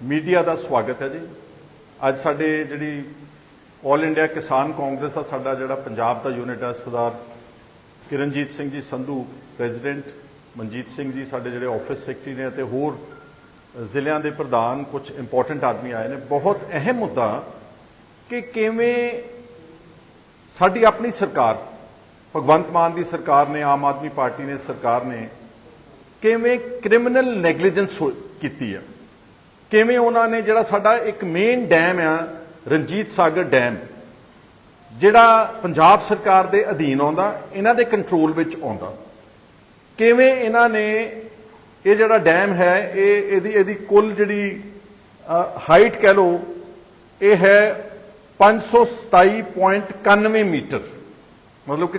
Media ਦਾ ਸਵਾਗਤ ਹੈ ਜੀ। ਅੱਜ ਸਾਡੇ ਜਿਹੜੀ ਆਲ ਇੰਡੀਆ ਕਿਸਾਨ ਕਾਂਗਰਸ ਦਾ ਸਾਡਾ ਜਿਹੜਾ ਪੰਜਾਬ ਦਾ ਯੂਨਿਟ ਹੈ ਸਰਦਾਰ ਕਿਰਨਜੀਤ ਸਿੰਘ ਜੀ ਸੰਧੂ ਪ੍ਰੈਜ਼ੀਡੈਂਟ ਮਨਜੀਤ ਸਿੰਘ ਜੀ, ਸਾਡੇ ਜਿਹੜੇ ਆਫਿਸ ਸੈਕਟਰੀ ਨੇ ਅਤੇ ਹੋਰ ਜ਼ਿਲ੍ਹਿਆਂ ਦੇ ਪ੍ਰਧਾਨ ਕੁਝ ਇੰਪੋਰਟੈਂਟ ਆਦਮੀ ਆਏ ਨੇ। ਬਹੁਤ ਅਹਿਮ ਮੁੱਦਾ ਕਿ ਕਿਵੇਂ ਸਾਡੀ ਆਪਣੀ ਸਰਕਾਰ, ਭਗਵੰਤ ਮਾਨ ਦੀ ਸਰਕਾਰ ਨੇ, ਆਮ ਆਦਮੀ ਪਾਰਟੀ ਨੇ, ਸਰਕਾਰ ਨੇ ਕਿਵੇਂ ਕ੍ਰਿਮੀਨਲ ਨੈਗਲੀਜੈਂਸ ਕੀਤੀ ਹੈ। ਕਿਵੇਂ ਉਹਨਾਂ ਨੇ ਜਿਹੜਾ ਸਾਡਾ ਇੱਕ ਮੇਨ ਡੈਮ ਆ, ਰਣਜੀਤ ਸਾਗਰ ਡੈਮ ਜਿਹੜਾ ਪੰਜਾਬ ਸਰਕਾਰ ਦੇ ਅਧੀਨ ਆਉਂਦਾ, ਇਹਨਾਂ ਦੇ ਕੰਟਰੋਲ ਵਿੱਚ ਆਉਂਦਾ। ਕਿਵੇਂ ਇਹਨਾਂ ਨੇ ਇਹ ਜਿਹੜਾ ਡੈਮ ਹੈ, ਇਹ ਇਹਦੀ ਇਹਦੀ ਕੁੱਲ ਜਿਹੜੀ ਹਾਈਟ ਕਹਿ ਲਓ, ਇਹ ਹੈ 527.91 ਮੀਟਰ। ਮਤਲਬ ਕਿ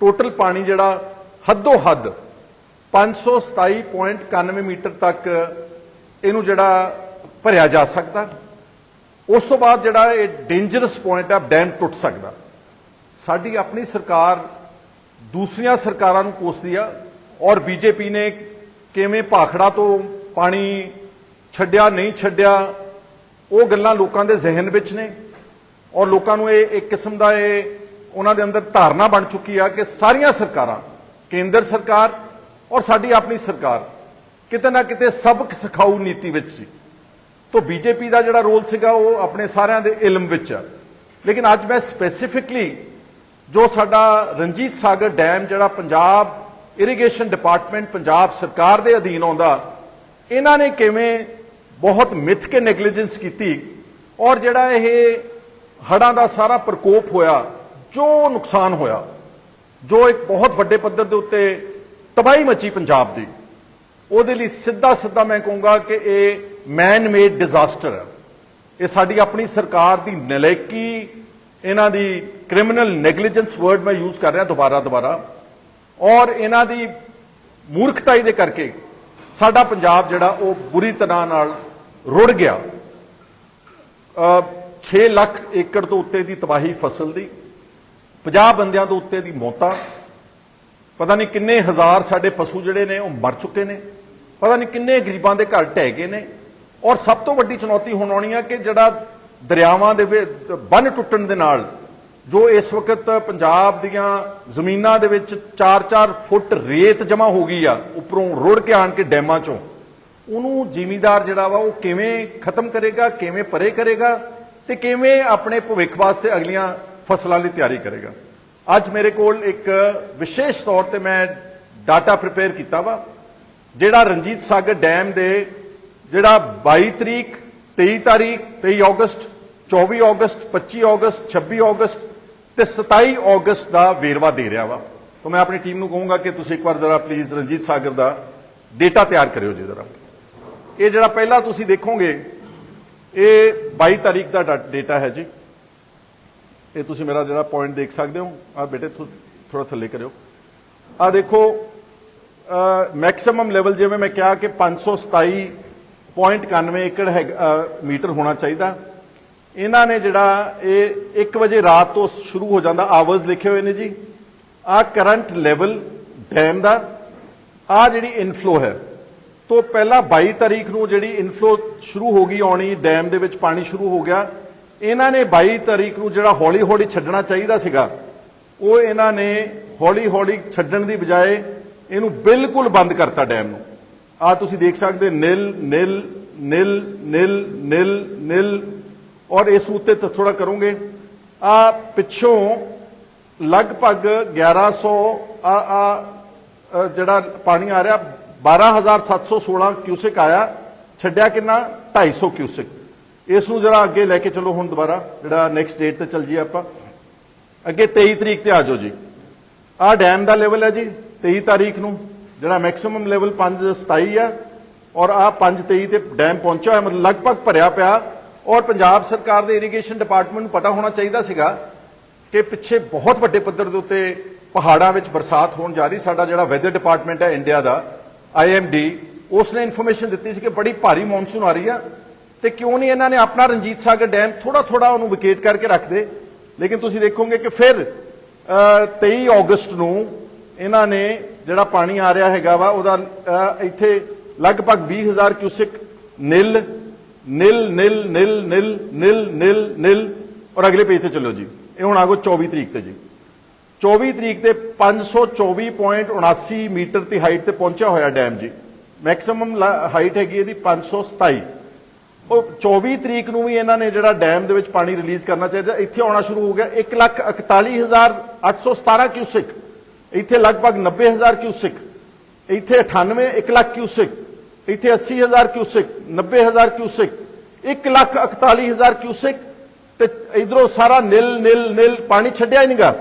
ਟੋਟਲ ਪਾਣੀ ਜਿਹੜਾ ਹੱਦੋ ਹੱਦ 527.91 ਮੀਟਰ ਤੱਕ ਇਹਨੂੰ ਜਿਹੜਾ ਭਰਿਆ ਜਾ ਸਕਦਾ। ਉਸ ਤੋਂ ਬਾਅਦ ਜਿਹੜਾ ਇਹ ਡੇਂਜਰਸ ਪੁਆਇੰਟ ਆ ਡੈਮ ਟੁੱਟ ਸਕਦਾ। ਸਾਡੀ ਆਪਣੀ ਸਰਕਾਰ ਦੂਸਰੀਆਂ ਸਰਕਾਰਾਂ ਨੂੰ ਕੋਸਦੀ ਆ, ਔਰ ਬੀਜੇਪੀ ਨੇ ਕਿਵੇਂ ਭਾਖੜਾ ਤੋਂ ਪਾਣੀ ਛੱਡਿਆ, ਨਹੀਂ ਛੱਡਿਆ, ਉਹ ਗੱਲਾਂ ਲੋਕਾਂ ਦੇ ਜ਼ਿਹਨ ਵਿੱਚ ਨੇ। ਔਰ ਲੋਕਾਂ ਨੂੰ ਇਹ ਇੱਕ ਕਿਸਮ ਦਾ ਇਹ ਉਹਨਾਂ ਦੇ ਅੰਦਰ ਧਾਰਨਾ ਬਣ ਚੁੱਕੀ ਆ ਕਿ ਸਾਰੀਆਂ ਸਰਕਾਰਾਂ, ਕੇਂਦਰ ਸਰਕਾਰ ਔਰ ਸਾਡੀ ਆਪਣੀ ਸਰਕਾਰ ਕਿਤੇ ਨਾ ਕਿਤੇ ਸਬਕ ਸਿਖਾਊ ਨੀਤੀ ਵਿੱਚ ਸੀ। ਤੋਂ ਬੀਜੇਪੀ ਦਾ ਜਿਹੜਾ ਰੋਲ ਸੀਗਾ ਉਹ ਆਪਣੇ ਸਾਰਿਆਂ ਦੇ ਇਲਮ ਵਿੱਚ ਆ। ਲੇਕਿਨ ਅੱਜ ਮੈਂ ਸਪੈਸੀਫਿਕਲੀ ਜੋ ਸਾਡਾ ਰਣਜੀਤ ਸਾਗਰ ਡੈਮ ਜਿਹੜਾ ਪੰਜਾਬ ਇਰੀਗੇਸ਼ਨ ਡਿਪਾਰਟਮੈਂਟ ਪੰਜਾਬ ਸਰਕਾਰ ਦੇ ਅਧੀਨ ਆਉਂਦਾ, ਇਹਨਾਂ ਨੇ ਕਿਵੇਂ ਬਹੁਤ ਮਿੱਥ ਕੇ ਨੈਗਲੀਜੈਂਸ ਕੀਤੀ ਔਰ ਜਿਹੜਾ ਇਹ ਹੜਾਂ ਦਾ ਸਾਰਾ ਪ੍ਰਕੋਪ ਹੋਇਆ, ਜੋ ਨੁਕਸਾਨ ਹੋਇਆ, ਜੋ ਇੱਕ ਬਹੁਤ ਵੱਡੇ ਪੱਧਰ ਦੇ ਉੱਤੇ ਤਬਾਹੀ ਮਚੀ ਪੰਜਾਬ ਦੀ। ਉਹਦੇ ਲਈ ਸਿੱਧਾ ਸਿੱਧਾ ਮੈਂ ਕਹੂੰਗਾ ਕਿ ਇਹ ਮੈਨ ਮੇਡ ਡਿਜ਼ਾਸਟਰ ਹੈ। ਇਹ ਸਾਡੀ ਆਪਣੀ ਸਰਕਾਰ ਦੀ ਨਲੇਕੀ ਇਹਨਾਂ ਦੀ ਕ੍ਰਿਮੀਨਲ ਨੈਗਲੀਜੈਂਸ ਵਰਡ ਮੈਂ ਯੂਜ਼ ਕਰ ਰਿਹਾ ਦੁਬਾਰਾ ਦੁਬਾਰਾ। ਔਰ ਇਹਨਾਂ ਦੀ ਮੂਰਖਤਾਈ ਦੇ ਕਰਕੇ ਸਾਡਾ ਪੰਜਾਬ ਜਿਹੜਾ ਉਹ ਬੁਰੀ ਤਰ੍ਹਾਂ ਨਾਲ ਰੁੜ ਗਿਆ। ਅ 6 ਲੱਖ ਏਕੜ ਤੋਂ ਉੱਤੇ ਦੀ ਤਬਾਹੀ ਫਸਲ ਦੀ 50 ਬੰਦਿਆਂ ਤੋਂ ਉੱਤੇ ਦੀ ਮੌਤਾਂ, ਪਤਾ ਨਹੀਂ ਕਿੰਨੇ ਹਜ਼ਾਰ ਸਾਡੇ ਪਸ਼ੂ ਜਿਹੜੇ ਨੇ ਉਹ ਮਰ ਚੁੱਕੇ ਨੇ। ਪਤਾ ਨਹੀਂ ਕਿੰਨੇ ਗਰੀਬਾਂ ਦੇ ਘਰ ਢਹਿ ਗਏ ਨੇ। ਔਰ ਸਭ ਤੋਂ ਵੱਡੀ ਚੁਣੌਤੀ ਹੁਣ ਆਉਣੀ ਆ ਕਿ ਜਿਹੜਾ ਦਰਿਆਵਾਂ ਦੇ ਬੰਨ ਟੁੱਟਣ ਦੇ ਨਾਲ, ਜੋ ਇਸ ਵਕਤ ਪੰਜਾਬ ਦੀਆਂ ਜ਼ਮੀਨਾਂ ਦੇ ਵਿੱਚ 4-4 ਫੁੱਟ ਰੇਤ ਜਮਾ ਹੋ ਗਈ ਆ, ਉੱਪਰੋਂ ਰੁੜ ਕੇ ਆਣ ਕੇ ਡੈਮਾਂ ਚੋਂ, ਉਹਨੂੰ ਜ਼ਿਮੀਦਾਰ ਜਿਹੜਾ ਵਾ ਉਹ ਕਿਵੇਂ ਖਤਮ ਕਰੇਗਾ, ਕਿਵੇਂ ਪਰੇ ਕਰੇਗਾ ਤੇ ਕਿਵੇਂ ਆਪਣੇ ਭਵਿੱਖ ਵਾਸਤੇ ਅਗਲੀਆਂ ਫਸਲਾਂ ਲਈ ਤਿਆਰੀ ਕਰੇਗਾ। ਅੱਜ ਮੇਰੇ ਕੋਲ ਇੱਕ ਵਿਸ਼ੇਸ਼ ਤੌਰ ਤੇ ਮੈਂ ਡਾਟਾ ਪ੍ਰਿਪੇਅਰ ਕੀਤਾ ਵਾ। ਜਿਹੜਾ ਰਣਜੀਤ ਸਾਗਰ ਡੈਮ ਦੇ ਜਿਹੜਾ 22 ਤਰੀਕ 23 ਤਾਰੀਖ 23 ਅਗਸਤ 24 ਅਗਸਤ 25 ਅਗਸਤ 26 ਅਗਸਤ ਤੇ 27 ਅਗਸਤ ਦਾ ਵੇਰਵਾ ਦੇ ਰਿਹਾ ਵਾ। ਤਾਂ ਮੈਂ ਆਪਣੀ ਟੀਮ ਨੂੰ ਕਹੂੰਗਾ ਕਿ ਤੁਸੀਂ ਇੱਕ ਵਾਰ ਜ਼ਰਾ ਪਲੀਜ਼ ਰਣਜੀਤ ਸਾਗਰ ਦਾ ਡੇਟਾ ਤਿਆਰ ਕਰਿਓ ਜੀ ਜ਼ਰਾ। ਇਹ ਜਿਹੜਾ ਪਹਿਲਾਂ ਤੁਸੀਂ ਦੇਖੋਗੇ, ਇਹ 22 ਤਾਰੀਖ ਦਾ ਡੇਟਾ ਹੈ ਜੀ। ਇਹ ਤੁਸੀਂ ਮੇਰਾ ਜਿਹੜਾ ਪੁਆਇੰਟ ਦੇਖ ਸਕਦੇ ਹੋ। ਆ ਬੇਟੇ ਥੋੜਾ ਥੱਲੇ ਕਰਿਓ। ਆ ਦੇਖੋ ਮੈਕਸਿਮਮ ਲੈਵਲ ਜਿਵੇਂ ਮੈਂ ਕਿਹਾ ਕਿ 527.91 ਏਕੜ ਹੈ ਮੀਟਰ ਹੋਣਾ ਚਾਹੀਦਾ। ਇਹਨਾਂ ਨੇ ਜਿਹੜਾ ਇਹ 1 ਵਜੇ ਰਾਤ ਤੋਂ ਸ਼ੁਰੂ ਹੋ ਜਾਂਦਾ ਆਵਰਸ ਲਿਖੇ ਹੋਏ ਨੇ ਜੀ। ਆ ਕਰੰਟ ਲੈਵਲ ਡੈਮ ਦਾ, ਆ ਜਿਹੜੀ ਇਨਫਲੋ ਹੈ। ਤੋਂ ਪਹਿਲਾਂ 22 ਤਾਰੀਖ ਨੂੰ ਜਿਹੜੀ ਇਨਫਲੋ ਸ਼ੁਰੂ ਹੋ ਗਈ, ਆਉਣੀ ਡੈਮ ਦੇ ਵਿੱਚ ਪਾਣੀ ਸ਼ੁਰੂ ਹੋ ਗਿਆ। ਇਹਨਾਂ ਨੇ 22 ਤਾਰੀਖ ਨੂੰ ਜਿਹੜਾ ਹੌਲੀ ਹੌਲੀ ਛੱਡਣਾ ਚਾਹੀਦਾ ਸੀਗਾ, ਉਹ ਇਹਨਾਂ ਨੇ ਹੌਲੀ ਹੌਲੀ ਛੱਡਣ ਦੀ ਬਜਾਏ ਇਹਨੂੰ ਬਿਲਕੁਲ ਬੰਦ ਕਰਤਾ ਡੈਮ ਨੂੰ। ਆ ਤੁਸੀਂ ਦੇਖ ਸਕਦੇ nil nil nil nil nil nil. ਔਰ ਇਸ ਉੱਤੇ ਥੋੜਾ ਕਰੋਗੇ। ਆ ਪਿੱਛੋਂ ਲਗਭਗ 1100 ਆ ਆ ਜਿਹੜਾ ਪਾਣੀ ਆ ਰਿਹਾ 12716 ਕਿਊਸਿਕ ਆਇਆ। ਛੱਡਿਆ ਕਿੰਨਾ? 250 ਕਿਊਸਿਕ। ਇਸ ਨੂੰ ਜਰਾ ਅੱਗੇ ਲੈ ਕੇ ਚਲੋ ਹੁਣ ਦੁਬਾਰਾ, ਜਿਹੜਾ ਨੈਕਸਟ ਡੇਟ ਤੇ ਚੱਲ ਜੀ ਆਪਾਂ। ਅੱਗੇ 23 ਤਰੀਕ ਤੇ ਆ ਜਾਓ ਜੀ। ਆ ਡੈਮ ਦਾ ਲੈਵਲ ਹੈ ਜੀ। 23 ਤਾਰੀਖ ਨੂੰ, ਜਿਹੜਾ ਮੈਕਸਿਮਮ ਲੈਵਲ 527 ਆ, ਔਰ ਆ 523 ਤੇ ਡੈਮ ਪਹੁੰਚਿਆ ਹੋਇਆ, ਮਤਲਬ ਲਗਭਗ ਭਰਿਆ ਪਿਆ, ਔਰ ਪੰਜਾਬ ਸਰਕਾਰ ਦੇ ਇਰੀਗੇਸ਼ਨ ਡਿਪਾਰਟਮੈਂਟ ਨੂੰ ਪਤਾ ਹੋਣਾ ਚਾਹੀਦਾ ਸੀਗਾ ਕਿ ਪਿੱਛੇ ਬਹੁਤ ਵੱਡੇ ਪੱਧਰ ਦੇ ਉੱਤੇ ਪਹਾੜਾਂ ਵਿੱਚ ਬਰਸਾਤ ਹੋਣ ਜਾ ਰਹੀ, ਸਾਡਾ ਜਿਹੜਾ ਵੈਦਰ ਡਿਪਾਰਟਮੈਂਟ ਹੈ ਇੰਡੀਆ ਦਾ ਆਈਐਮਡੀ ਉਸ ਨੇ ਇਨਫੋਰਮੇਸ਼ਨ ਦਿੱਤੀ ਸੀ ਕਿ ਬੜੀ ਭਾਰੀ ਮੌਨਸੂਨ ਆ ਰਹੀ ਆ, ਤੇ ਕਿਉਂ ਨਹੀਂ ਇਹਨਾਂ ਨੇ ਆਪਣਾ ਰਣਜੀਤ ਸਾਗਰ ਡੈਮ ਥੋੜਾ ਥੋੜਾ ਉਹਨੂੰ ਵਿਕੇਟ ਕਰਕੇ ਰੱਖਦੇ ਲੇਕਿਨ ਤੁਸੀਂ ਦੇਖੋਗੇ ਕਿ ਫਿਰ 23 ਅਗਸਤ ਨੂੰ ਇਹਨਾਂ ਨੇ ਜਿਹੜਾ ਪਾਣੀ ਆ ਰਿਹਾ ਹੈਗਾ ਵਾ, ਉਹਦਾ ਇੱਥੇ ਲਗਭਗ 20000 cusec nil nil nil nil nil nil nil nil, ਔਰ ਅਗਲੇ ਪੇਜ ਤੇ ਚੱਲੋ ਜੀ। ਇਹ ਹੁਣ ਆਗੋ 24 ਤਰੀਕ ਤੇ ਜੀ। 24 ਤਰੀਕ ਤੇ 524.79 ਮੀਟਰ ਦੀ ਹਾਈਟ ਤੇ ਪਹੁੰਚਿਆ ਹੋਇਆ ਡੈਮ ਜੀ। ਮੈਕਸਿਮਮ ਹਾਈਟ ਹੈਗੀ ਇਹਦੀ 527 ਉਹ 24 ਤਰੀਕ ਨੂੰ ਵੀ ਇਹਨਾਂ ਨੇ ਜਿਹੜਾ ਡੈਮ ਦੇ ਵਿੱਚ ਪਾਣੀ ਰਿਲੀਜ਼ ਕਰਨਾ ਚਾਹੀਦਾ, ਇੱਥੇ ਆਉਣਾ ਸ਼ੁਰੂ ਹੋ ਗਿਆ 141817 ਕਿਊਸਿਕ। ਇੱਥੇ ਲਗਭਗ 90000 ਕਿਊਸਿਕ, ਇੱਥੇ 98 1 ਲੱਖ ਕਿਊਸਿਕ, ਇੱਥੇ 80000 ਕਿਊਸਿਕ 90000 ਕਿਊਸਿਕ 141000 ਕਿਊਸਿਕ ਤੇ ਇਧਰੋਂ ਸਾਰਾ ਨਿਲ ਨਿਲ ਨਿਲ ਪਾਣੀ ਛੱਡਿਆ ਹੀ ਨਹੀਂਗਾ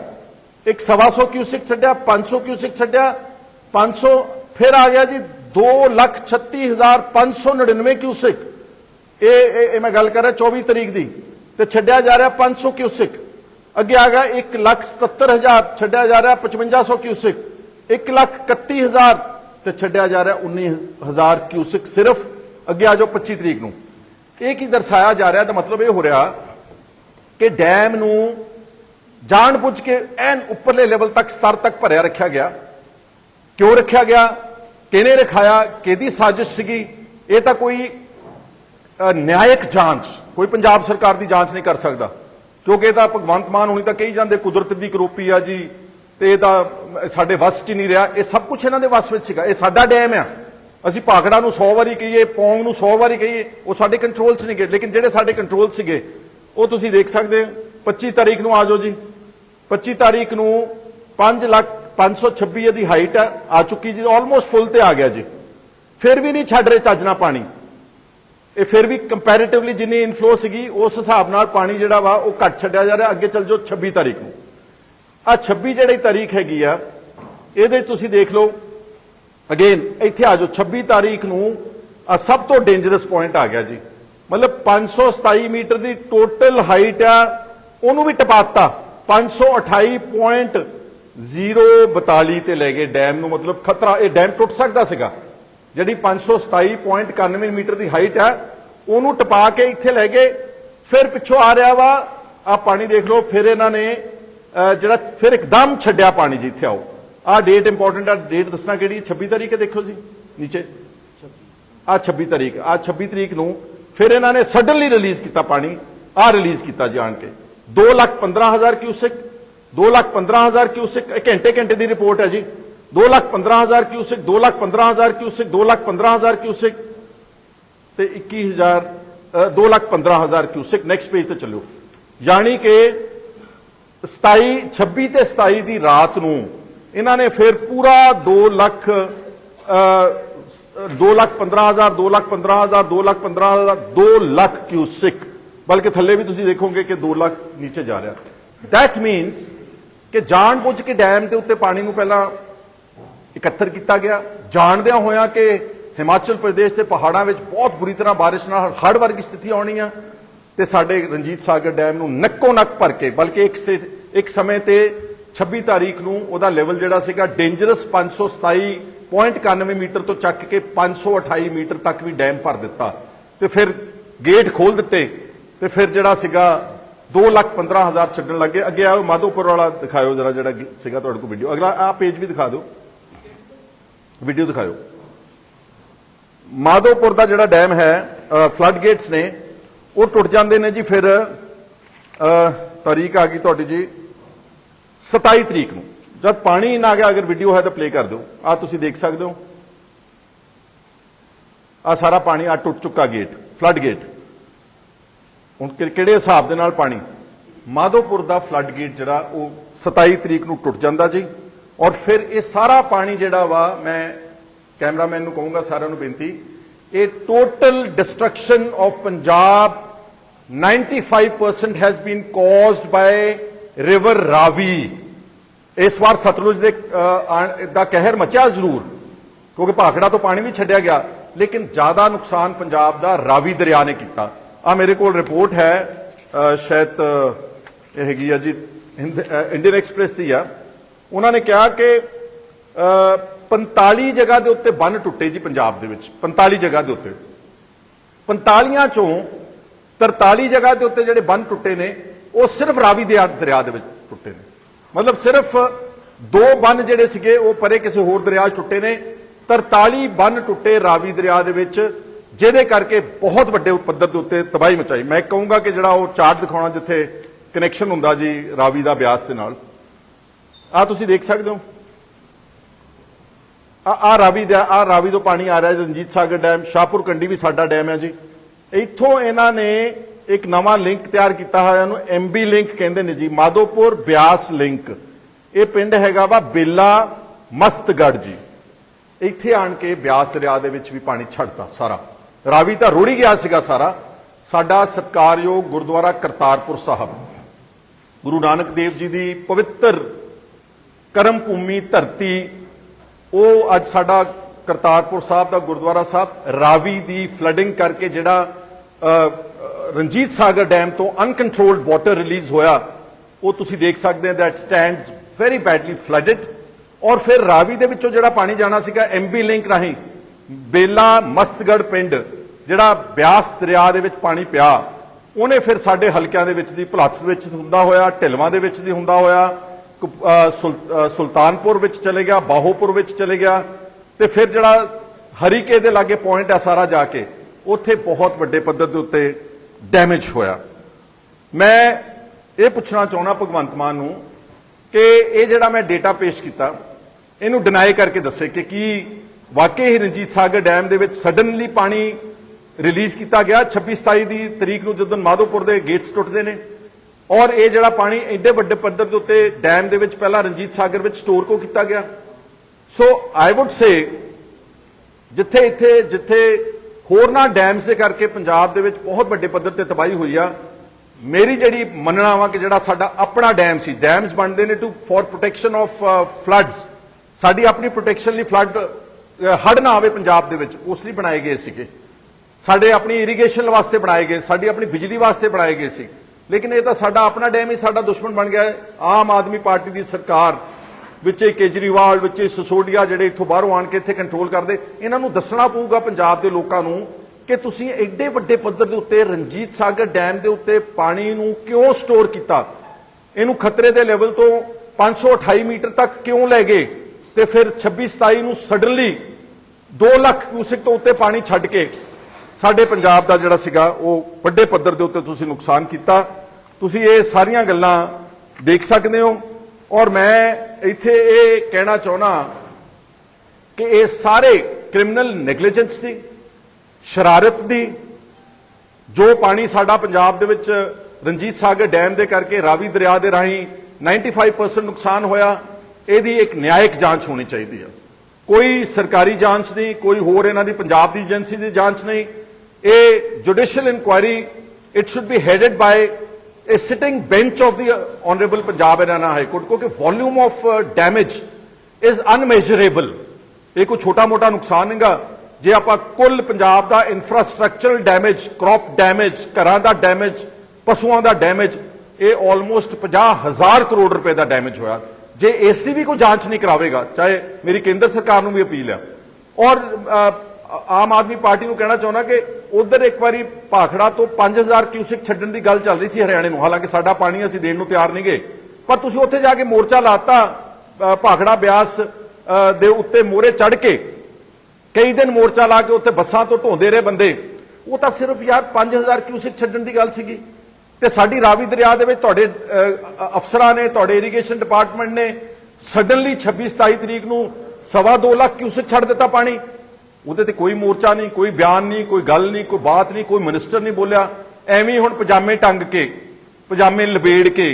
ਇੱਕ ਸਵਾ ਸੌ ਕਿਊਸਿਕ ਛੱਡਿਆ 500 ਕਿਊਸਿਕ ਛੱਡਿਆ 500 ਫਿਰ ਆ ਗਿਆ ਜੀ 236599 ਕਿਊਸਿਕ। ਇਹ ਇਹ ਇਹ ਮੈਂ ਗੱਲ ਕਰ ਰਿਹਾ 24 ਤਰੀਕ ਦੀ। ਤੇ ਛੱਡਿਆ ਜਾ ਰਿਹਾ 500 ਕਿਊਸਿਕ। ਅੱਗੇ ਆ ਗਿਆ 177000 ਛੱਡਿਆ ਜਾ ਰਿਹਾ 5500 ਕਿਊਸਿਕ। 131000 ਤੇ ਛੱਡਿਆ ਜਾ ਰਿਹਾ 19000 ਕਿਊਸਿਕ ਸਿਰਫ। ਅੱਗੇ ਆ ਜਾਓ 25 ਤਰੀਕ ਨੂੰ। ਇਹ ਕੀ ਦਰਸਾਇਆ ਜਾ ਰਿਹਾ ਤਾਂ ਮਤਲਬ ਇਹ ਹੋ ਰਿਹਾ ਕਿ ਡੈਮ ਨੂੰ ਜਾਣਬੁੱਝ ਕੇ ਐਨ ਉੱਪਰਲੇ ਲੈਵਲ ਤੱਕ, ਸਤਰ ਤੱਕ ਭਰਿਆ ਰੱਖਿਆ ਗਿਆ। ਕਿਉਂ ਰੱਖਿਆ ਗਿਆ? ਕਿਹਨੇ ਰਖਾਇਆ? ਕਿਹਦੀ ਸਾਜ਼ਿਸ਼ ਸੀਗੀ? ਇਹ ਤਾਂ ਕੋਈ ਨਿਆਇਕ ਜਾਂਚ, ਕੋਈ ਪੰਜਾਬ ਸਰਕਾਰ ਦੀ ਜਾਂਚ ਨਹੀਂ ਕਰ ਸਕਦਾ। ਕਿਉਂਕਿ ਇਹ ਤਾਂ ਭਗਵੰਤ ਮਾਨ ਹੁਣੀ ਤਾਂ ਕਹੀ ਜਾਂਦੇ, ਕੁਦਰਤ ਦੀ ਕਰੋਪੀ ਆ ਜੀ, ਤੇ ਇਹ ਤਾਂ ਸਾਡੇ ਵੱਸ 'ਚ ਨਹੀਂ ਰਿਹਾ। ਇਹ ਸਭ ਕੁਝ ਇਹਨਾਂ ਦੇ ਵੱਸ ਵਿੱਚ ਸੀਗਾ। ਇਹ ਸਾਡਾ ਡੈਮ ਆ। ਅਸੀਂ ਭਾਖੜਾ ਨੂੰ 100 ਵਾਰੀ ਕਹੀਏ, ਪੌਂਗ ਨੂੰ 100 ਵਾਰੀ ਕਹੀਏ, ਉਹ ਸਾਡੇ ਕੰਟਰੋਲ 'ਚ ਨਹੀਂ ਗਏ। ਲੇਕਿਨ ਜਿਹੜੇ ਸਾਡੇ ਕੰਟਰੋਲ ਸੀਗੇ, ਉਹ ਤੁਸੀਂ ਦੇਖ ਸਕਦੇ ਹੋ। 25 ਤਾਰੀਖ ਨੂੰ ਆ ਜਾਓ ਜੀ। 25 ਤਾਰੀਖ ਨੂੰ 5 ਲੱਖ 526 ਇਹਦੀ ਹਾਈਟ ਆ ਚੁੱਕੀ ਜੀ ਆਲਮੋਸਟ ਫੁੱਲ ਤੇ ਆ ਗਿਆ ਜੀ। ਫਿਰ ਵੀ ਨਹੀਂ ਛੱਡ ਰਹੇ ਚੱਜ ਨਾਲ ਪਾਣੀ। ਇਹ ਫਿਰ ਵੀ ਕੰਪੈਰੀਟਿਵਲੀ ਜਿੰਨੀ ਇਨਫਲੋ ਸੀਗੀ, ਉਸ ਹਿਸਾਬ ਨਾਲ ਪਾਣੀ ਜਿਹੜਾ ਵਾ ਉਹ ਘੱਟ ਛੱਡਿਆ ਜਾ ਰਿਹਾ। ਅੱਗੇ ਚੱਲ ਜਾਓ 26 ਤਾਰੀਖ ਨੂੰ। ਆ 26 ਜਿਹੜੀ ਤਾਰੀਖ ਹੈਗੀ ਆ, ਇਹਦੇ ਤੁਸੀਂ ਦੇਖ ਲਓ। ਅਗੇਨ ਇੱਥੇ ਆ ਜਾਓ 26 ਤਾਰੀਖ ਨੂੰ ਆ ਸਭ ਤੋਂ ਡੇਂਜਰਸ ਪੁਆਇੰਟ ਆ ਗਿਆ ਜੀ। ਮਤਲਬ 527 ਮੀਟਰ ਦੀ ਟੋਟਲ ਹਾਈਟ ਆ, ਉਹਨੂੰ ਵੀ ਟਪਾਤਾ। 528.042 ਤੇ ਲੈ ਗਏ ਡੈਮ ਨੂੰ। ਮਤਲਬ ਖਤਰਾ, ਇਹ ਡੈਮ ਟੁੱਟ ਸਕਦਾ ਸੀਗਾ। ਜਿਹੜੀ 527.91 ਮੀਟਰ ਦੀ ਹਾਈਟ ਹੈ ਉਹਨੂੰ ਟਪਾ ਕੇ ਇੱਥੇ ਲੈ ਗਏ। ਫਿਰ ਪਿੱਛੋਂ ਆ ਰਿਹਾ ਵਾ ਆ ਪਾਣੀ ਦੇਖ ਲਓ, ਫਿਰ ਇਹਨਾਂ ਨੇ ਜਿਹੜਾ ਫਿਰ ਇੱਕਦਮ ਛੱਡਿਆ ਪਾਣੀ ਜੀ, ਇੱਥੇ ਆਓ। ਆ ਡੇਟ ਇੰਪੋਰਟੈਂਟ ਆ ਡੇਟ ਦੱਸਣਾ ਕਿਹੜੀ ਹੈ 26 ਤਾਰੀਖ ਹੈ ਦੇਖੋ ਜੀ, ਨੀਚੇ। ਆ 26 ਤਰੀਕ ਆ 26 ਤਰੀਕ ਨੂੰ ਫਿਰ ਇਹਨਾਂ ਨੇ ਸਡਨਲੀ ਰਿਲੀਜ਼ ਕੀਤਾ ਪਾਣੀ ਆ ਰਿਲੀਜ਼ ਕੀਤਾ ਜਾਣ ਕੇ। 2 ਲੱਖ 15000 ਕਿਊਸਿਕ 2 ਲੱਖ 15000 ਕਿਊਸਿਕ ਘੰਟੇ ਘੰਟੇ ਦੀ ਰਿਪੋਰਟ ਹੈ ਜੀ। 2 lakh 15000 cusec 2 lakh 15000 cusec 2 lakh 15000 cusec ਤੇ 21000 ਅ, 2 ਲੱਖ 15000 ਕਿਊਸਿਕ ਨੈਕਸਟ ਪੇਜ ਤੇ ਚੱਲਿਓ ਯਾਨੀ ਕਿ 27 26 ਤੇ 27 ਦੀ ਰਾਤ ਨੂੰ ਇਹਨਾਂ ਨੇ ਫਿਰ ਪੂਰਾ 2 ਲੱਖ ਅ, 2 ਲੱਖ 15000 2 ਲੱਖ 15000 2 ਲੱਖ 15000 2 ਲੱਖ ਕਿਊਸਿਕ ਬਲਕਿ ਥੱਲੇ ਵੀ ਤੁਸੀਂ ਦੇਖੋਗੇ ਕਿ 2 ਲੱਖ ਨੀਚੇ ਜਾ ਰਿਹਾ ਦੈਟ ਮੀਨਸ ਕਿ ਜਾਣ ਬੁੱਝ ਕੇ ਡੈਮ ਦੇ ਉੱਤੇ ਪਾਣੀ ਨੂੰ ਪਹਿਲਾਂ ਇਕੱਤਰ ਕੀਤਾ ਗਿਆ। ਜਾਣਦਿਆਂ ਹੋਇਆਂ ਕਿ ਹਿਮਾਚਲ ਪ੍ਰਦੇਸ਼ ਦੇ ਪਹਾੜਾਂ ਵਿੱਚ ਬਹੁਤ ਬੁਰੀ ਤਰ੍ਹਾਂ ਬਾਰਿਸ਼ ਨਾਲ ਹੜ੍ਹ ਵਰਗੀ ਸਥਿਤੀ ਆਉਣੀ ਆ ਤੇ ਸਾਡੇ ਰਣਜੀਤ ਸਾਗਰ ਡੈਮ ਨੂੰ ਨੱਕੋ ਨੱਕ ਭਰ ਕੇ, ਬਲਕਿ ਇੱਕ ਸੇ, ਇੱਕ ਸਮੇਂ ਤੇ 26 ਤਾਰੀਖ ਨੂੰ ਉਹਦਾ ਲੈਵਲ ਜਿਹੜਾ ਸੀਗਾ ਡੇਂਜਰਸ 527.91 ਮੀਟਰ ਤੋਂ ਚੱਕ ਕੇ 528 ਮੀਟਰ ਤੱਕ ਵੀ ਡੈਮ ਭਰ ਦਿੱਤਾ। ਤੇ ਫਿਰ ਗੇਟ ਖੋਲ ਦਿੱਤੇ ਤੇ ਫਿਰ ਜਿਹੜਾ ਸੀਗਾ 2 ਲੱਖ 15000 ਛੱਡਣ ਲੱਗੇ। ਅੱਗੇ ਆਓ, ਮਾਧੋਪੁਰ ਵਾਲਾ ਦਿਖਾਇਓ ਜਰਾ ਜਿਹੜਾ ਸੀਗਾ ਤੁਹਾਡੇ ਕੋਲ ਵੀਡੀਓ ਅਗਲਾ ਆ ਪੇਜ ਵੀ ਦਿਖਾ ਦਿਓ। ਵੀਡੀਓ ਦਿਖਾਇਓ। ਮਾਧੋਪੁਰ ਦਾ ਜਿਹੜਾ ਡੈਮ ਹੈ ਫਲੱਡ ਗੇਟਸ ਨੇ, ਉਹ ਟੁੱਟ ਜਾਂਦੇ ਨੇ ਜੀ ਫਿਰ ਤਾਰੀਖ ਆ ਗਈ ਤੁਹਾਡੀ ਜੀ 27 ਤਰੀਕ ਨੂੰ। ਜਦ ਪਾਣੀ ਨਾ ਗਿਆ, ਅਗਰ ਵੀਡੀਓ ਹੈ ਤਾਂ ਪਲੇ ਕਰ ਦਿਓ। ਆ ਤੁਸੀਂ ਦੇਖ ਸਕਦੇ ਹੋ। ਆ ਸਾਰਾ ਪਾਣੀ ਆ ਟੁੱਟ ਚੁੱਕਾ ਗੇਟ ਫਲੱਡ ਗੇਟ ਹੁਣ ਕਿਹੜੇ ਹਿਸਾਬ ਦੇ ਨਾਲ ਪਾਣੀ? ਮਾਧੋਪੁਰ ਦਾ ਫਲੱਡ ਗੇਟ ਜਿਹੜਾ, ਉਹ 27 ਤਰੀਕ ਨੂੰ ਟੁੱਟ ਜਾਂਦਾ ਜੀ। ਔਰ ਫਿਰ ਇਹ ਸਾਰਾ ਪਾਣੀ ਜਿਹੜਾ ਵਾ, ਮੈਂ ਕੈਮਰਾਮੈਨ ਨੂੰ ਕਹੂੰਗਾ ਸਾਰਿਆਂ ਨੂੰ ਬੇਨਤੀ, ਇਹ total destruction of Punjab 95% has been caused by river Ravi ਇਸ ਵਾਰ ਸਤਲੁਜ ਦੇ ਦਾ ਕਹਿਰ ਮਚਿਆ ਜ਼ਰੂਰ, ਕਿਉਂਕਿ ਭਾਖੜਾ ਤੋਂ ਪਾਣੀ ਵੀ ਛੱਡਿਆ ਗਿਆ, ਲੇਕਿਨ ਜ਼ਿਆਦਾ ਨੁਕਸਾਨ ਪੰਜਾਬ ਦਾ ਰਾਵੀ ਦਰਿਆ ਨੇ ਕੀਤਾ। ਆ ਮੇਰੇ ਕੋਲ ਰਿਪੋਰਟ ਹੈ ਸ਼ਾਇਦ, ਇਹ ਹੈਗੀ ਆ ਜੀ ਇੰਡੀਅਨ ਐਕਸਪ੍ਰੈਸ ਦੀ ਆ। ਉਹਨਾਂ ਨੇ ਕਿਹਾ ਕਿ ਅ, 45 ਜਗ੍ਹਾ ਦੇ ਉੱਤੇ ਬੰਨ ਟੁੱਟੇ ਜੀ ਪੰਜਾਬ ਦੇ ਵਿੱਚ 45 ਜਗ੍ਹਾ ਦੇ ਉੱਤੇ। 45 ਚੋਂ 43 ਜਗ੍ਹਾ ਦੇ ਉੱਤੇ ਜਿਹੜੇ ਬੰਨ ਟੁੱਟੇ ਨੇ ਉਹ ਸਿਰਫ ਰਾਵੀ ਦੇ ਦਰਿਆ ਦੇ ਵਿੱਚ ਟੁੱਟੇ ਨੇ। ਮਤਲਬ ਸਿਰਫ ਦੋ ਬੰਨ ਜਿਹੜੇ ਸੀਗੇ ਉਹ ਪਰੇ ਕਿਸੇ ਹੋਰ ਦਰਿਆ 'ਚ ਟੁੱਟੇ ਨੇ। 43 ਬੰਨ ਟੁੱਟੇ ਰਾਵੀ ਦਰਿਆ ਦੇ ਵਿੱਚ ਜਿਹਦੇ ਕਰਕੇ ਬਹੁਤ ਵੱਡੇ ਪੱਧਰ ਦੇ ਉੱਤੇ ਤਬਾਹੀ ਮਚਾਈ। ਮੈਂ ਕਹੂੰਗਾ ਕਿ ਜਿਹੜਾ ਉਹ ਚਾਰਟ ਦਿਖਾਉਣਾ ਜਿੱਥੇ ਕਨੈਕਸ਼ਨ ਹੁੰਦਾ ਜੀ ਰਾਵੀ ਦਾ ਬਿਆਸ ਦੇ ਨਾਲ। ਆ ਤੁਸੀਂ ਦੇਖ ਸਕਦੇ ਹੋ। ਆ ਆ ਰਾਵੀ ਦਾ ਆ ਰਾਵੀ ਤੋਂ ਪਾਣੀ ਆ ਰਿਹਾ ਰਣਜੀਤ ਸਾਗਰ ਡੈਮ, ਸ਼ਾਹਪੁਰ ਕੰਡੀ ਵੀ ਸਾਡਾ ਡੈਮ ਹੈ ਜੀ। ਇੱਥੋਂ ਇਹਨਾਂ ਨੇ ਇੱਕ ਨਵਾਂ ਲਿੰਕ ਤਿਆਰ ਕੀਤਾ ਹੋਇਆ ਉਹਨੂੰ ਐਮਬੀ ਲਿੰਕ ਕਹਿੰਦੇ ਨੇ ਜੀ, ਮਾਧੋਪੁਰ ਬਿਆਸ ਲਿੰਕ। ਇਹ ਪਿੰਡ ਹੈਗਾ ਵਾ ਬੇਲਾ ਮਸਤਗੜ ਜੀ। ਇੱਥੇ ਆਣ ਕੇ ਬਿਆਸ ਦਰਿਆ ਦੇ ਵਿੱਚ ਵੀ ਪਾਣੀ ਛੱਡਤਾ ਸਾਰਾ। ਰਾਵੀ ਤਾਂ ਰੁੜੀ ਗਿਆ ਸੀਗਾ ਸਾਰਾ। ਸਾਡਾ ਸਤਕਾਰਯੋਗ ਗੁਰਦੁਆਰਾ ਕਰਤਾਰਪੁਰ ਸਾਹਿਬ। ਗੁਰੂ ਨਾਨਕ ਦੇਵ ਜੀ ਦੀ ਪਵਿੱਤਰ ਕਰਮ ਭੂਮੀ ਧਰਤੀ, ਉਹ ਅੱਜ ਸਾਡਾ ਕਰਤਾਰਪੁਰ ਸਾਹਿਬ ਦਾ ਗੁਰਦੁਆਰਾ ਸਾਹਿਬ, ਰਾਵੀ ਦੀ ਫਲੱਡਿੰਗ ਕਰਕੇ ਜਿਹੜਾ ਰਣਜੀਤ ਸਾਗਰ ਡੈਮ ਤੋਂ ਅਨਕੰਟਰੋਲਡ ਵਾਟਰ ਰਿਲੀਜ਼ ਹੋਇਆ, ਉਹ ਤੁਸੀਂ ਦੇਖ ਸਕਦੇ ਹੋ that stands very badly flooded ਔਰ ਫਿਰ ਰਾਵੀ ਦੇ ਵਿੱਚੋਂ ਜਿਹੜਾ ਪਾਣੀ ਜਾਣਾ ਸੀਗਾ ਐਮਬੀ ਲਿੰਕ ਰਾਹੀਂ, ਬੇਲਾ ਮਸਤਗੜ ਪਿੰਡ, ਜਿਹੜਾ ਬਿਆਸ ਦਰਿਆ ਦੇ ਵਿੱਚ ਪਾਣੀ ਪਿਆ, ਉਹਨੇ ਫਿਰ ਸਾਡੇ ਹਲਕਿਆਂ ਦੇ ਵਿੱਚ ਦੀ, ਭਲੱਥ ਵਿੱਚ ਹੁੰਦਾ ਹੋਇਆ, ਢਿਲਵਾਂ ਦੇ ਵਿੱਚ ਦੀ ਹੁੰਦਾ ਹੋਇਆ ਸੁਲਤਾਨਪੁਰ ਵਿੱਚ ਚਲੇ ਗਿਆ, ਬਾਹੋਪੁਰ ਵਿੱਚ ਚਲੇ ਗਿਆ ਤੇ ਫਿਰ ਜਿਹੜਾ ਹਰੀਕੇ ਦੇ ਲਾਗੇ ਪੁਆਇੰਟ ਹੈ ਸਾਰਾ ਜਾ ਕੇ, ਉੱਥੇ ਬਹੁਤ ਵੱਡੇ ਪੱਧਰ ਦੇ ਉੱਤੇ ਡੈਮੇਜ ਹੋਇਆ। ਮੈਂ ਇਹ ਪੁੱਛਣਾ ਚਾਹੁੰਦਾ ਭਗਵੰਤ ਮਾਨ ਨੂੰ ਕਿ ਇਹ ਜਿਹੜਾ ਮੈਂ ਡੇਟਾ ਪੇਸ਼ ਕੀਤਾ, ਇਹਨੂੰ ਡਿਨਾਈ ਕਰਕੇ ਦੱਸੇ ਕਿ ਕੀ ਵਾਕਈ ਹੀ ਰਣਜੀਤ ਸਾਗਰ ਡੈਮ ਦੇ ਵਿੱਚ ਸਡਨਲੀ ਪਾਣੀ ਰਿਲੀਜ਼ ਕੀਤਾ ਗਿਆ 26 27 ਦੀ ਤਰੀਕ ਨੂੰ ਜਦੋਂ ਮਾਧੋਪੁਰ ਦੇ ਗੇਟਸ ਟੁੱਟਦੇ ਨੇ। ਔਰ ਇਹ ਜਿਹੜਾ ਪਾਣੀ ਐਡੇ ਵੱਡੇ ਪੱਧਰ ਦੇ ਉੱਤੇ ਡੈਮ ਦੇ ਵਿੱਚ ਪਹਿਲਾਂ ਰਣਜੀਤ ਸਾਗਰ ਵਿੱਚ ਸਟੋਰ ਕੋ ਕੀਤਾ ਗਿਆ? ਸੋ ਆਈ ਊਡ ਸੇ ਜਿੱਥੇ ਇੱਥੇ, ਜਿੱਥੇ ਹੋਰਨਾਂ ਡੈਮਸ ਦੇ ਕਰਕੇ ਪੰਜਾਬ ਦੇ ਵਿੱਚ ਬਹੁਤ ਵੱਡੇ ਪੱਧਰ ਤੇ ਤਬਾਹੀ ਹੋਈ ਆ, ਮੇਰੀ ਜਿਹੜੀ ਮੰਨਣਾ ਵਾ ਕਿ ਜਿਹੜਾ ਸਾਡਾ ਆਪਣਾ ਡੈਮ ਸੀ, ਡੈਮਸ ਬਣਦੇ ਨੇ to for protection of floods ਸਾਡੀ ਆਪਣੀ ਪ੍ਰੋਟੈਕਸ਼ਨ ਲਈ ਫਲੱਡ ਹੜ ਨਾ ਆਵੇ ਪੰਜਾਬ ਦੇ ਵਿੱਚ, ਉਸ ਲਈ ਬਣਾਏ ਗਏ ਸੀਗੇ। ਸਾਡੇ ਆਪਣੀ ਇਰੀਗੇਸ਼ਨ ਵਾਸਤੇ ਬਣਾਏ ਗਏ, ਸਾਡੀ ਆਪਣੀ ਬਿਜਲੀ ਵਾਸਤੇ ਬਣਾਏ ਗਏ ਸੀ। ਲੇਕਿਨ ਇਹ ਤਾਂ ਸਾਡਾ ਆਪਣਾ ਡੈਮ ਹੀ, ਸਾਡਾ ਦੁਸ਼ਮਣ ਬਣ ਗਿਆ ਹੈ। ਆਮ ਆਦਮੀ ਪਾਰਟੀ ਦੀ ਸਰਕਾਰ ਵਿੱਚ ਇਹ ਕੇਜਰੀਵਾਲ, ਵਿੱਚ ਇਹ ਸਸੋਡੀਆ ਜਿਹੜੇ ਇੱਥੋਂ ਬਾਹਰੋਂ ਆਣ ਕੇ ਇੱਥੇ ਕੰਟਰੋਲ ਕਰਦੇ, ਇਹਨਾਂ ਨੂੰ ਦੱਸਣਾ ਪਊਗਾ ਪੰਜਾਬ ਦੇ ਲੋਕਾਂ ਨੂੰ ਕਿ ਤੁਸੀਂ ਐਡੇ ਵੱਡੇ ਪੱਧਰ ਦੇ ਉੱਤੇ ਰਣਜੀਤ ਸਾਗਰ ਡੈਮ ਦੇ ਉੱਤੇ ਪਾਣੀ ਨੂੰ ਕਿਉਂ ਸਟੋਰ ਕੀਤਾ? ਇਹਨੂੰ ਖਤਰੇ ਦੇ ਲੈਵਲ ਤੋਂ 528 ਮੀਟਰ ਤੱਕ ਕਿਉਂ ਲੈ ਗਏ? ਤੇ ਫਿਰ 26 27 ਨੂੰ ਸਡਨਲੀ 2 ਲੱਖ ਕਿਊਸਿਕ ਤੋਂ ਉੱਤੇ ਪਾਣੀ ਛੱਡ ਕੇ ਸਾਡੇ ਪੰਜਾਬ ਦਾ ਜਿਹੜਾ ਸੀਗਾ, ਉਹ ਵੱਡੇ ਪੱਧਰ ਦੇ ਉੱਤੇ ਤੁਸੀਂ ਨੁਕਸਾਨ ਕੀਤਾ। ਤੁਸੀਂ ਇਹ ਸਾਰੀਆਂ ਗੱਲਾਂ ਦੇਖ ਸਕਦੇ ਹੋ ਔਰ ਮੈਂ ਇੱਥੇ ਇਹ ਕਹਿਣਾ ਚਾਹੁੰਦਾ ਕਿ ਇਹ ਸਾਰੇ ਕ੍ਰਿਮੀਨਲ ਨੈਗਲੀਜੈਂਸ ਦੀ, ਸ਼ਰਾਰਤ ਦੀ, ਜੋ ਪਾਣੀ ਸਾਡਾ ਪੰਜਾਬ ਦੇ ਵਿੱਚ ਰਣਜੀਤ ਸਾਗਰ ਡੈਮ ਦੇ ਕਰਕੇ ਰਾਵੀ ਦਰਿਆ ਦੇ ਰਾਹੀਂ 95% ਨੁਕਸਾਨ ਹੋਇਆ, ਇਹਦੀ ਇੱਕ ਨਿਆਇਕ ਜਾਂਚ ਹੋਣੀ ਚਾਹੀਦੀ ਹੈ ਕੋਈ ਸਰਕਾਰੀ ਜਾਂਚ ਨਹੀਂ, ਕੋਈ ਹੋਰ ਇਹਨਾਂ ਦੀ ਪੰਜਾਬ ਦੀ ਏਜੰਸੀ ਦੀ ਜਾਂਚ ਨਹੀਂ। ਇਹ judicial inquiry it should be headed by a sitting bench of the uh, honorable Punjab and Haryana High Court ਕਿਉਂਕਿ volume of uh, damage is ਇਹ ਕੋਈ ਛੋਟਾ ਮੋਟਾ ਨੁਕਸਾਨ ਨਹੀਂਗਾ ਜੇ ਆਪਾਂ ਕੁੱਲ ਪੰਜਾਬ ਦਾ ਇਨਫਰਾਸਟ੍ਰਕਚਰਲ ਡੈਮੇਜ ਕ੍ਰੌਪ ਡੈਮੇਜ ਘਰਾਂ ਦਾ ਡੈਮੇਜ ਪਸ਼ੂਆਂ ਦਾ ਡੈਮੇਜ ਇਹ ਆਲਮੋਸਟ 50000 ਕਰੋੜ ਰੁਪਏ ਦਾ ਡੈਮੇਜ ਹੋਇਆ ਜੇ ਇਸ ਦੀ ਵੀ ਕੋਈ ਜਾਂਚ ਨਹੀਂ ਕਰਾਵੇਗਾ ਚਾਹੇ ਮੇਰੀ ਕੇਂਦਰ ਸਰਕਾਰ ਨੂੰ ਵੀ ਅਪੀਲ ਹੈ ਔਰ ਆਮ ਆਦਮੀ ਪਾਰਟੀ ਨੂੰ ਕਹਿਣਾ ਚਾਹੁੰਦਾ ਕਿ ਉਧਰ ਇੱਕ ਵਾਰੀ ਭਾਖੜਾ ਤੋਂ 5000 ਕਿਊਸਿਕ ਛੱਡਣ ਦੀ ਗੱਲ ਚੱਲ ਰਹੀ ਸੀ ਹਰਿਆਣੇ ਨੂੰ। ਹਾਲਾਂਕਿ ਸਾਡਾ ਪਾਣੀ ਅਸੀਂ ਦੇਣ ਨੂੰ ਤਿਆਰ ਨਹੀਂ ਗਏ ਪਰ ਤੁਸੀਂ ਉੱਥੇ ਜਾ ਕੇ ਮੋਰਚਾ ਲਾਤਾ ਅ, ਭਾਖੜਾ ਬਿਆਸ ਦੇ ਉੱਤੇ ਮੋਰੇ ਚੜ ਕੇ। ਕਈ ਦਿਨ ਮੋਰਚਾ ਲਾ ਕੇ ਉੱਥੇ ਬੱਸਾਂ ਤੋਂ ਢੋਂਦੇ ਰਹੇ ਬੰਦੇ। ਉਹ ਤਾਂ ਸਿਰਫ ਯਾਰ 5000 ਕਿਊਸਿਕ ਛੱਡਣ ਦੀ ਗੱਲ ਸੀਗੀ। ਤੇ ਸਾਡੀ ਰਾਵੀ ਦਰਿਆ ਦੇ ਵਿੱਚ ਤੁਹਾਡੇ ਅਫਸਰਾਂ ਨੇ ਤੁਹਾਡੇ ਇਰੀਗੇਸ਼ਨ ਡਿਪਾਰਟਮੈਂਟ ਨੇ ਸਡਨਲੀ 26 27 ਤਰੀਕ ਨੂੰ ਸਵਾ ਦੋ ਲੱਖ ਕਿਊਸਿਕ ਛੱਡ ਦਿੱਤਾ ਪਾਣੀ। ਉਹਦੇ ਤੇ ਕੋਈ ਮੋਰਚਾ ਨਹੀਂ, ਕੋਈ ਬਿਆਨ ਨਹੀਂ, ਕੋਈ ਗੱਲ ਨਹੀਂ, ਕੋਈ ਬਾਤ ਨਹੀਂ, ਕੋਈ ਮਿਨਿਸਟਰ ਨਹੀਂ ਬੋਲਿਆ। ਐਵੇਂ ਹੁਣ ਪਜਾਮੇ ਟੰਗ ਕੇ, ਪਜਾਮੇ ਲਬੇੜ ਕੇ,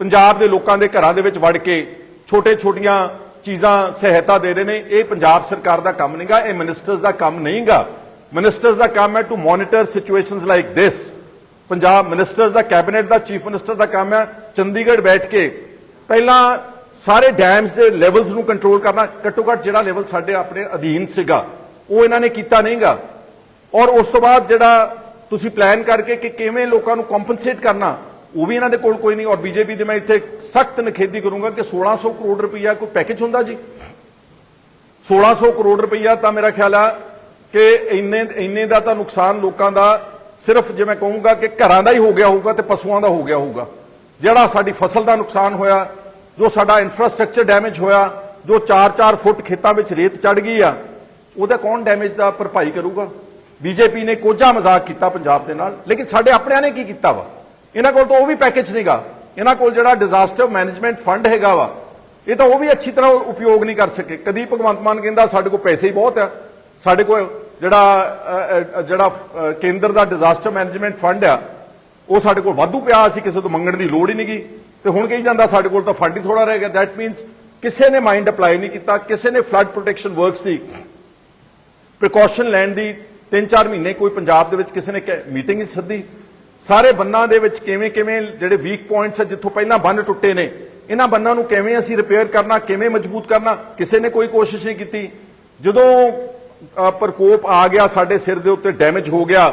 ਪੰਜਾਬ ਦੇ ਲੋਕਾਂ ਦੇ ਘਰਾਂ ਦੇ ਵਿੱਚ ਵੜ ਕੇ ਛੋਟੇ ਛੋਟੀਆਂ ਚੀਜ਼ਾਂ ਸਹਾਇਤਾ ਦੇ ਰਹੇ ਨੇ, ਇਹ ਪੰਜਾਬ ਸਰਕਾਰ ਦਾ ਕੰਮ ਨਹੀਂਗਾ, ਇਹ ਮਿਨਿਸਟਰਸ ਦਾ ਕੰਮ ਨਹੀਂਗਾ। ਮਿਨਿਸਟਰਸ ਦਾ ਕੰਮ ਹੈ to monitor situations like this Punjab ministers the cabinet ਦਾ ਚੀਫ ਮਿਨਿਸਟਰ ਦਾ ਕੰਮ ਹੈ, ਚੰਡੀਗੜ੍ਹ ਬੈਠ ਕੇ ਪਹਿਲਾਂ ਸਾਰੇ ਡੈਮਸ ਦੇ ਲੈਵਲਸ ਨੂੰ ਕੰਟਰੋਲ ਕਰਨਾ ਘੱਟੋ ਘੱਟ ਜਿਹੜਾ ਲੈਵਲ ਸਾਡੇ ਆਪਣੇ ਅਧੀਨ ਸੀਗਾ। ਉਹ ਇਹਨਾਂ ਨੇ ਕੀਤਾ ਨਹੀਂਗਾ। ਔਰ ਉਸ ਤੋਂ ਬਾਅਦ ਜਿਹੜਾ ਤੁਸੀਂ ਪਲਾਨ ਕਰਕੇ ਕਿ ਕਿਵੇਂ ਲੋਕਾਂ ਨੂੰ ਕੰਪਨਸੇਟ ਕਰਨਾ, ਉਹ ਵੀ ਇਹਨਾਂ ਦੇ ਕੋਲ ਕੋਈ ਨਹੀਂ। ਔਰ ਬੀਜੇਪੀ ਦੇ ਮੈਂ ਇੱਥੇ ਸਖਤ ਨਖੇਦੀ ਕਰੂੰਗਾ ਕਿ 1600 ਕਰੋੜ ਰੁਪਈਆ ਕੋਈ ਪੈਕੇਜ ਹੁੰਦਾ ਜੀ? 1600 ਕਰੋੜ ਰੁਪਈਆ ਤਾਂ ਮੇਰਾ ਖਿਆਲ ਆ ਕਿ ਇੰਨੇ ਇੰਨੇ ਦਾ ਤਾਂ ਨੁਕਸਾਨ ਲੋਕਾਂ ਦਾ ਸਿਰਫ ਜੇ ਮੈਂ ਕਹੂੰਗਾ ਕਿ ਘਰਾਂ ਦਾ ਹੀ ਹੋ ਗਿਆ ਹੋਊਗਾ ਤੇ ਪਸ਼ੂਆਂ ਦਾ ਹੋ ਗਿਆ ਹੋਊਗਾ। ਜਿਹੜਾ ਸਾਡੀ ਫਸਲ ਦਾ ਨੁਕਸਾਨ ਹੋਇਆ, ਜੋ ਸਾਡਾ ਇਨਫਰਾਸਟ੍ਰਕਚਰ ਡੈਮੇਜ ਹੋਇਆ, ਜੋ 4-4 ਫੁੱਟ ਖੇਤਾਂ ਵਿੱਚ ਰੇਤ ਚੜ ਗਈ ਆ ਉਹਦਾ ਕੌਣ ਡੈਮੇਜ ਦਾ ਭਰਪਾਈ ਕਰੂਗਾ? ਬੀਜੇਪੀ ਨੇ ਕੋਝਾ ਮਜ਼ਾਕ ਕੀਤਾ ਪੰਜਾਬ ਦੇ ਨਾਲ, ਲੇਕਿਨ ਸਾਡੇ ਆਪਣਿਆਂ ਨੇ ਕੀ ਕੀਤਾ ਵਾ? ਇਹਨਾਂ ਕੋਲ ਤਾਂ ਉਹ ਵੀ ਪੈਕੇਜ ਨਹੀਂਗਾ ਇਹਨਾਂ ਕੋਲ ਜਿਹੜਾ ਡਿਜ਼ਾਸਟਰ ਮੈਨੇਜਮੈਂਟ ਫੰਡ ਹੈਗਾ ਵਾ, ਇਹ ਤਾਂ ਉਹ ਵੀ ਅੱਛੀ ਤਰ੍ਹਾਂ ਉਪਯੋਗ ਨਹੀਂ ਕਰ ਸਕੇ। ਕਦੀ ਭਗਵੰਤ ਮਾਨ ਕਹਿੰਦਾ, ਸਾਡੇ ਕੋਲ ਪੈਸੇ ਹੀ ਬਹੁਤ ਆ। ਸਾਡੇ ਕੋਲ ਜਿਹੜਾ ਜਿਹੜਾ ਕੇਂਦਰ ਦਾ ਡਿਜ਼ਾਸਟਰ ਮੈਨੇਜਮੈਂਟ ਫੰਡ ਆ, ਉਹ ਸਾਡੇ ਕੋਲ ਵਾਧੂ ਪਿਆ, ਅਸੀਂ ਕਿਸੇ ਤੋਂ ਮੰਗਣ ਦੀ ਲੋੜ ਹੀ ਨਹੀਂ ਨਹੀਂਗੀ। ਤੇ ਹੁਣ ਕਹੀ ਜਾਂਦਾ, ਸਾਡੇ ਕੋਲ ਤਾਂ ਫੰਡ ਹੀ ਥੋੜਾ ਰਹਿ ਗਿਆ। ਦੈਟ ਮੀਨਸ ਕਿਸੇ ਨੇ ਮਾਈਂਡ ਅਪਲਾਈ ਨਹੀਂ ਕੀਤਾ, ਕਿਸੇ ਨੇ ਫਲੱਡ ਪ੍ਰੋਟੈਕਸ਼ਨ ਵਰਕਸ ਦੀ ਪ੍ਰੀਕਾਸ਼ਨ ਲੈਣ ਦੀ 3-4 ਮਹੀਨੇ ਕੋਈ ਪੰਜਾਬ ਦੇ ਵਿੱਚ ਕਿਸੇ ਨੇ ਮੀਟਿੰਗ ਹੀ ਸੱਦੀ। ਸਾਰੇ ਬੰਨਾਂ ਦੇ ਵਿੱਚ ਕਿਵੇਂ ਕਿਵੇਂ ਜਿਹੜੇ ਵੀਕ ਪੁਆਇੰਟਸ ਆ, ਜਿੱਥੋਂ ਪਹਿਲਾਂ ਬੰਨ ਟੁੱਟੇ ਨੇ, ਇਹਨਾਂ ਬੰਨਾਂ ਨੂੰ ਕਿਵੇਂ ਅਸੀਂ ਰਿਪੇਅਰ ਕਰਨਾ, ਕਿਵੇਂ ਮਜ਼ਬੂਤ ਕਰਨਾ, ਕਿਸੇ ਨੇ ਕੋਈ ਕੋਸ਼ਿਸ਼ ਨਹੀਂ ਕੀਤੀ। ਜਦੋਂ ਪ੍ਰਕੋਪ ਆ ਗਿਆ, ਸਾਡੇ ਸਿਰ ਦੇ ਉੱਤੇ ਡੈਮੇਜ ਹੋ ਗਿਆ,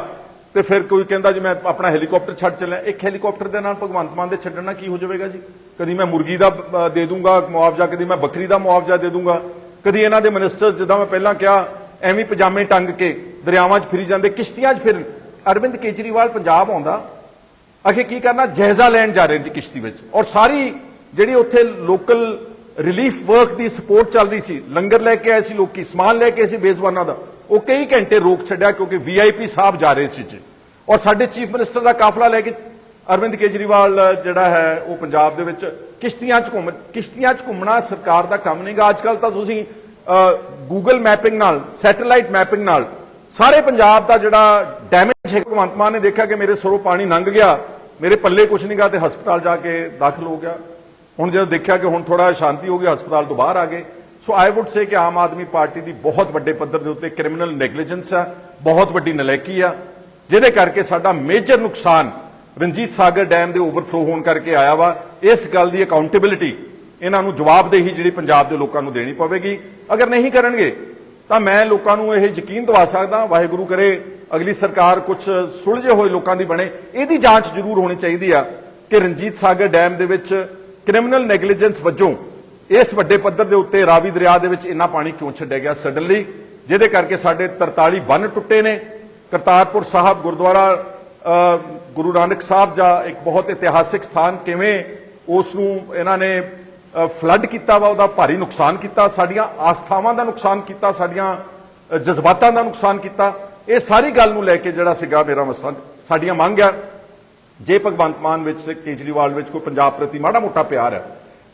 ਤੇ ਫਿਰ ਕੋਈ ਕਹਿੰਦਾ ਜੀ, ਮੈਂ ਆਪਣਾ ਹੈਲੀਕਾਪਟਰ ਛੱਡ ਚੱਲਿਆ। ਇੱਕ ਹੈਲੀਕਾਪਟਰ ਦੇ ਨਾਲ ਭਗਵੰਤ ਮਾਨ ਦੇ ਛੱਡਣਾ ਕੀ ਹੋ ਜਾਵੇਗਾ ਜੀ? ਕਦੀ ਮੈਂ ਮੁਰਗੀ ਦਾ ਦੇ ਦੂੰਗਾ, ਮੁਆਵਜ਼ਾ, ਕਦੀ ਮੈਂ ਬੱਕਰੀ ਦਾ ਮੁਆਵਜ਼ਾ ਦੇ ਦੂੰਗਾ। ਕਦੀ ਇਹਨਾਂ ਦੇ ਮਿਨਿਸਟਰਸ ਜਿੱਦਾਂ ਮੈਂ ਪਹਿਲਾਂ ਕਿਹਾ ਐਵੇਂ ਪਜਾਮੇ ਟੰਗ ਕੇ ਦਰਿਆਵਾਂ 'ਚ ਫਿਰੀ ਜਾਂਦੇ, ਕਿਸ਼ਤੀਆਂ 'ਚ ਫਿਰਨ। ਅਰਵਿੰਦ ਕੇਜਰੀਵਾਲ ਪੰਜਾਬ ਆਉਂਦਾ। ਅਖੇ ਕੀ ਕਰਨਾ? ਜਾਇਜ਼ਾ ਲੈਣ ਜਾ ਰਹੇ ਜੀ ਕਿਸ਼ਤੀ ਵਿੱਚ। ਔਰ ਸਾਰੀ ਜਿਹੜੀ ਉੱਥੇ ਲੋਕਲ ਰਿਲੀਫ ਵਰਕ ਦੀ ਸਪੋਰਟ ਚੱਲ ਰਹੀ ਸੀ, ਲੰਗਰ ਲੈ ਕੇ ਆਏ ਸੀ ਲੋਕੀ, ਸਮਾਨ ਲੈ ਕੇ ਆਏ ਸੀ ਬੇਜ਼ਬਾਨਾਂ ਦਾ, ਉਹ ਕਈ ਘੰਟੇ ਰੋਕ ਛੱਡਿਆ ਕਿਉਂਕਿ ਵੀਆਈਪੀ ਸਾਹਿਬ ਜਾ ਰਹੇ ਸੀ ਜੀ। ਔਰ ਸਾਡੇ ਚੀਫ ਮਿਨਿਸਟਰ ਦਾ ਕਾਫਲਾ ਲੈ ਕੇ ਅਰਵਿੰਦ ਕੇਜਰੀਵਾਲ, ਜਿਹੜਾ ਹੈ, ਉਹ ਪੰਜਾਬ ਦੇ ਵਿੱਚ ਕਿਸ਼ਤੀਆਂ 'ਚ ਘੁੰਮ, ਕਿਸ਼ਤੀਆਂ 'ਚ ਘੁੰਮਣਾ ਸਰਕਾਰ ਦਾ ਕੰਮ ਨਹੀਂਗਾ। ਅੱਜ ਕੱਲ ਤਾਂ ਤੁਸੀਂ ਗੂਗਲ ਮੈਪਿੰਗ ਨਾਲ, ਸੈਟੇਲਾਈਟ ਮੈਪਿੰਗ ਨਾਲ, ਸਾਰੇ ਪੰਜਾਬ ਦਾ ਜਿਹੜਾ ਡੈਮੇਜ ਹੈ, ਭਗਵੰਤ ਮਾਨ ਨੇ ਦੇਖਿਆ ਕਿ ਮੇਰੇ ਸਰੋਂ ਪਾਣੀ ਲੰਘ ਗਿਆ, ਮੇਰੇ ਪੱਲੇ ਕੁਝ ਨਹੀਂਗਾ ਤੇ ਹਸਪਤਾਲ ਜਾ ਕੇ ਦਾਖਲ ਹੋ ਗਿਆ। ਹੁਣ ਜਦੋਂ ਦੇਖਿਆ ਕਿ ਹੁਣ ਥੋੜਾ ਸ਼ਾਂਤੀ ਹੋ ਗਈ, ਹਸਪਤਾਲ ਤੋਂ ਬਾਹਰ ਆ ਗਏ। ਸੋ ਆਈ ਊਡ ਸੇ ਕਿ ਆਮ ਆਦਮੀ ਪਾਰਟੀ ਦੀ ਬਹੁਤ ਵੱਡੇ ਪੱਧਰ ਦੇ ਉੱਤੇ ਕ੍ਰਿਮੀਨਲ ਨੈਗਲੀਜੈਂਸ ਆ, ਬਹੁਤ ਵੱਡੀ ਨਲਾਇਕੀ ਆ, ਜਿਹਦੇ ਕਰਕੇ ਸਾਡਾ ਮੇਜਰ ਨੁਕਸਾਨ ਰਣਜੀਤ ਸਾਗਰ ਡੈਮ ਦੇ ਓਵਰਫਲੋ ਹੋਣ ਕਰਕੇ ਆਇਆ ਵਾ। ਇਸ ਗੱਲ ਦੀ ਅਕਾਊਂਟੇਬਿਲਿਟੀ ਇਹਨਾਂ ਨੂੰ ਜਵਾਬਦੇਹੀ ਜਿਹੜੀ ਪੰਜਾਬ ਦੇ ਲੋਕਾਂ ਨੂੰ ਦੇਣੀ ਪਵੇਗੀ। ਅਗਰ ਨਹੀਂ ਕਰਨਗੇ, ਤਾਂ ਮੈਂ ਲੋਕਾਂ ਨੂੰ ਇਹ ਯਕੀਨ ਦਿਵਾ ਸਕਦਾ, ਵਾਹਿਗੁਰੂ ਕਰੇ, ਅਗਲੀ ਸਰਕਾਰ ਕੁਝ ਸੁਲਝੇ ਹੋਏ ਲੋਕਾਂ ਦੀ ਬਣੇ, ਇਹਦੀ ਜਾਂਚ ਜ਼ਰੂਰ ਹੋਣੀ ਚਾਹੀਦੀ ਆ ਕਿ ਰਣਜੀਤ ਸਾਗਰ ਡੈਮ ਦੇ ਵਿੱਚ ਕ੍ਰਿਮੀਨਲ ਨੈਗਲੀਜੈਂਸ ਵਜੋਂ ਇਸ ਵੱਡੇ ਪੱਧਰ ਦੇ ਉੱਤੇ ਰਾਵੀ ਦਰਿਆ ਦੇ ਵਿੱਚ ਇੰਨਾ ਪਾਣੀ ਕਿਉਂ ਛੱਡਿਆ ਗਿਆ ਸਡਨਲੀ, ਜਿਹਦੇ ਕਰਕੇ ਸਾਡੇ 43 ਬੰਨ ਟੁੱਟੇ ਨੇ। ਕਰਤਾਰਪੁਰ ਸਾਹਿਬ ਗੁਰਦੁਆਰਾ ਗੁਰੂ ਨਾਨਕ ਸਾਹਿਬ ਦਾ ਇੱਕ ਬਹੁਤ ਇਤਿਹਾਸਿਕ ਸਥਾਨ ਕਿਵੇਂ ਉਸ ਨੂੰ ਇਹਨਾਂ ਨੇ ਫਲੱਡ ਕੀਤਾ ਵਾ, ਉਹਦਾ ਭਾਰੀ ਨੁਕਸਾਨ ਕੀਤਾ, ਸਾਡੀਆਂ ਆਸਥਾਵਾਂ ਦਾ ਨੁਕਸਾਨ ਕੀਤਾ, ਸਾਡੀਆਂ ਜਜ਼ਬਾਤਾਂ ਦਾ ਨੁਕਸਾਨ ਕੀਤਾ। ਇਹ ਸਾਰੀ ਗੱਲ ਨੂੰ ਲੈ ਕੇ ਜਿਹੜਾ ਸੀਗਾ ਮੇਰਾ ਮਸਲਾ, ਸਾਡੀਆਂ ਮੰਗ ਆ। ਜੇ ਭਗਵੰਤ ਮਾਨ ਵਿੱਚ ਕੇਜਰੀਵਾਲ ਵਿੱਚ ਕੋਈ ਪੰਜਾਬ ਪ੍ਰਤੀ ਮਾੜਾ ਮੋਟਾ ਪਿਆਰ ਹੈ,